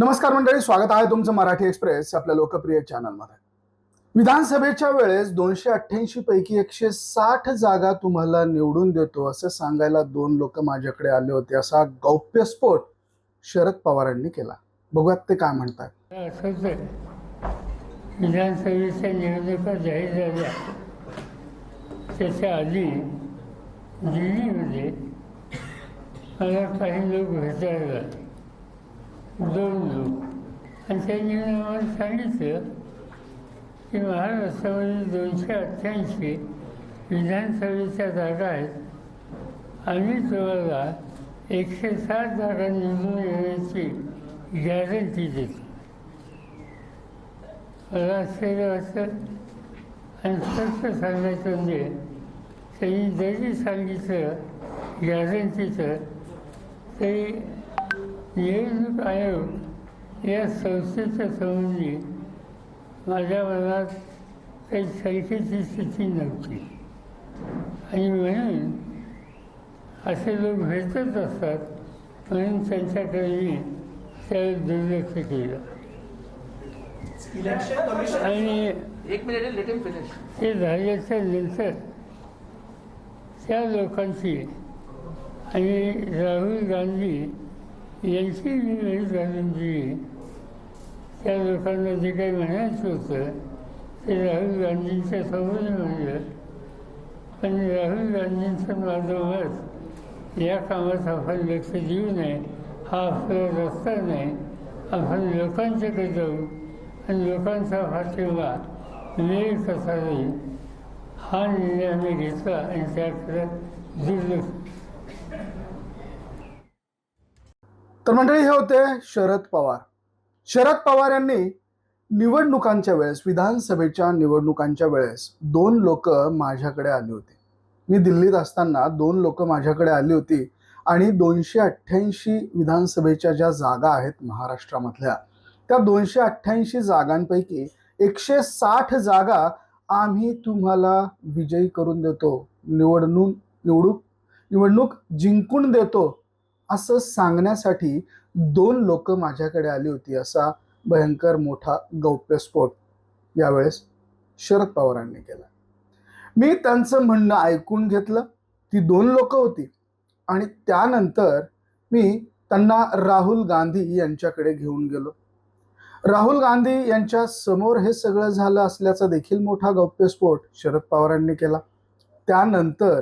नमस्कार मंडळी स्वागत आहे तुमचं मराठी एक्सप्रेस आपल्या लोकप्रिय चॅनलमध्ये. विधानसभेच्या वेळेस दोनशे अठ्ठ्याऐंशी पैकी एकशे साठ जागा तुम्हाला निवडून देतो असं सांगायला दोन लोक माझ्याकडे आले होते. असा गौप्यस्फोट शरद पवारांनी केला. बघूयात ते काय म्हणतात. विधानसभेच्या निवडणुका जाहीर झाल्या. त्याच्या आधी दिल्लीमध्ये मला काही लोक भेटायला आले. दोन लोक आणि त्यांनी मला सांगितलं की महाराष्ट्रामध्ये दोनशे अठ्ठ्याऐंशी विधानसभेच्या जागा आहेत. आम्ही तुम्हाला एकशे सात जागा निवडून येण्याची गॅरंटी देतो. मला आश्चर्य वाटतं. आणि स्पष्ट सांगायचं म्हणजे त्यांनी जरी सांगितलं गॅरंटीचं तरी निवडणूक आयोग या संस्थेच्या संबंधी माझ्या मनात काही शंकेची स्थिती नव्हती. आणि म्हणून असे लोक भेटत असतात म्हणून त्यांच्याकडे मी त्यावेळेस दुर्लक्ष केलं. इलेक्शन कमिशन आणि ते झाल्याच्यानंतर त्या लोकांची आणि राहुल गांधी यांची मी वेळ घालून दिली त्या लोकांना जे काही म्हणायचं होतं ते राहुल गांधींच्या समोर म्हणलं. पण राहुल गांधींचं माझं मत या कामात आपण लक्ष देऊ नये हा आपला रस्ता नाही. आपण लोकांच्याकडे जाऊ आणि लोकांचा पाठिंबा वेळ कसा जाईल हा निर्णय आम्ही घेतला आणि त्याकडे दुर्लक्ष तर मंडळी हे होते शरद पवार. शरद पवार यांनी निवडणुकांच्या वेळेस विधानसभेच्या निवडणुकांच्या वेळेस दोन लोक माझ्याकडे आली होती. मी दिल्लीत असताना दोन लोक माझ्याकडे आली होती आणि दोनशे अठ्ठ्याऐंशी विधानसभेच्या ज्या जागा आहेत महाराष्ट्रामधल्या त्या दोनशे अठ्ठ्याऐंशी जागांपैकी एकशे साठ जागा आम्ही तुम्हाला विजयी करून देतो. निवडणूक निवडूक निवडणूक जिंकून देतो. असं सांगण्यासाठी दोन लोक माझ्याकडे आली होती असा भयंकर मोठा गौप्यस्फोट यावेळेस शरद पवारांनी केला. मी त्यांचं म्हणणं ऐकून घेतलं ती दोन लोक होती. आणि त्यानंतर मी त्यांना राहुल गांधी यांच्याकडे घेऊन गेलो. राहुल गांधी यांच्या समोर हे सगळं झालं असल्याचा देखील मोठा गौप्यस्फोट शरद पवारांनी केला. त्यानंतर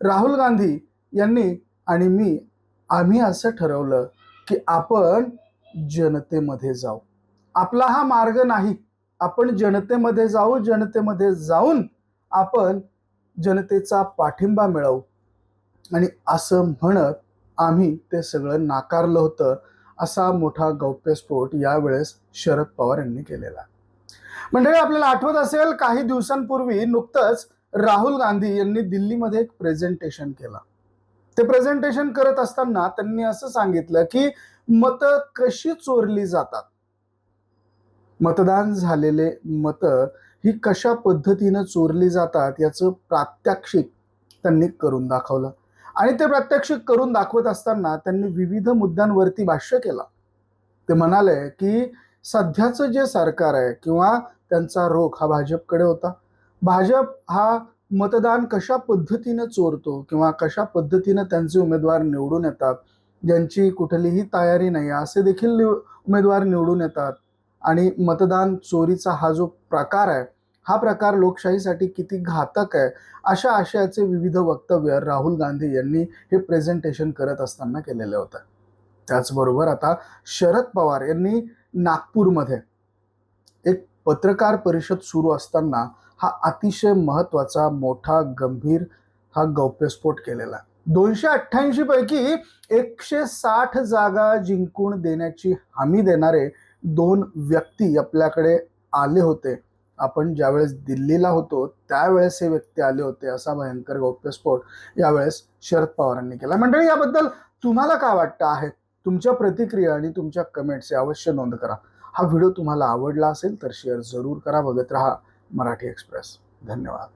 राहुल गांधी यांनी आणि मी आम्ही असं ठरवलं की आपण जनतेमध्ये जाऊ. आपला हा मार्ग नाही. आपण जनतेमध्ये जाऊ जनतेमध्ये जाऊन आपण जनतेचा पाठिंबा मिळवू. आणि असं म्हणत आम्ही ते सगळं नाकारलं होतं असा मोठा गौप्यस्फोट यावेळेस शरद पवार यांनी केलेला. मंडळी आपल्याला आठवत असेल काही दिवसांपूर्वी नुकतंच राहुल गांधी यांनी दिल्लीमध्ये एक प्रेझेंटेशन केलं. ते प्रेझेंटेशन करत असताना त्यांनी असं सांगितलं की मतं कशी चोरली जातात? मतदान झालेले मतं ही कशा पद्धतीनं चोरली जातात याचं प्रात्यक्षिक त्यांनी करून दाखवलं. आणि ते प्रात्यक्षिक करून दाखवत असताना त्यांनी विविध मुद्द्यांवरती भाष्य केलं. ते म्हणाले की सध्याचं जे सरकार आहे किंवा त्यांचा रोख हा भाजपकडे होता. भाजप हा मतदान कशा पद्धतीनं चोरतो किंवा कशा पद्धतीनं त्यांचे उमेदवार निवडून येतात? ज्यांची कुठलीही तयारी नाही असे देखील निव उमेदवार निवडून येतात. आणि मतदान चोरीचा हा जो प्रकार आहे हा प्रकार लोकशाहीसाठी किती घातक आहे अशा आशयाचे विविध वक्तव्य राहुल गांधी यांनी हे प्रेझेंटेशन करत असताना केलेलं होतं. त्याचबरोबर आता शरद पवार यांनी नागपूरमध्ये एक पत्रकार परिषद सुरू असताना हा अतिशय महत्त्वाचा मोठा गंभीर हा गौप्यस्फोट केलेला. आहे दोनशे अठ्ठ्याऐंशी पैकी एकशे साठ जागा जिंकून देण्याची हमी देणारे दोन व्यक्ती आपल्याकडे आले होते. आपण ज्यावेळेस दिल्लीला होतो त्यावेळेस हे व्यक्ती आले होते असा भयंकर गौप्यस्फोट यावेळेस शरद पवारांनी केला. मंडळी याबद्दल तुम्हाला काय वाटतं आहे? तुमच्या प्रतिक्रिया आणि तुमच्या कमेंट्स अवश्य नोंद करा. हा व्हिडिओ तुम्हाला आवडला असेल तर शेअर जरूर करा. बघत राहा मराठी एक्सप्रेस. धन्यवाद.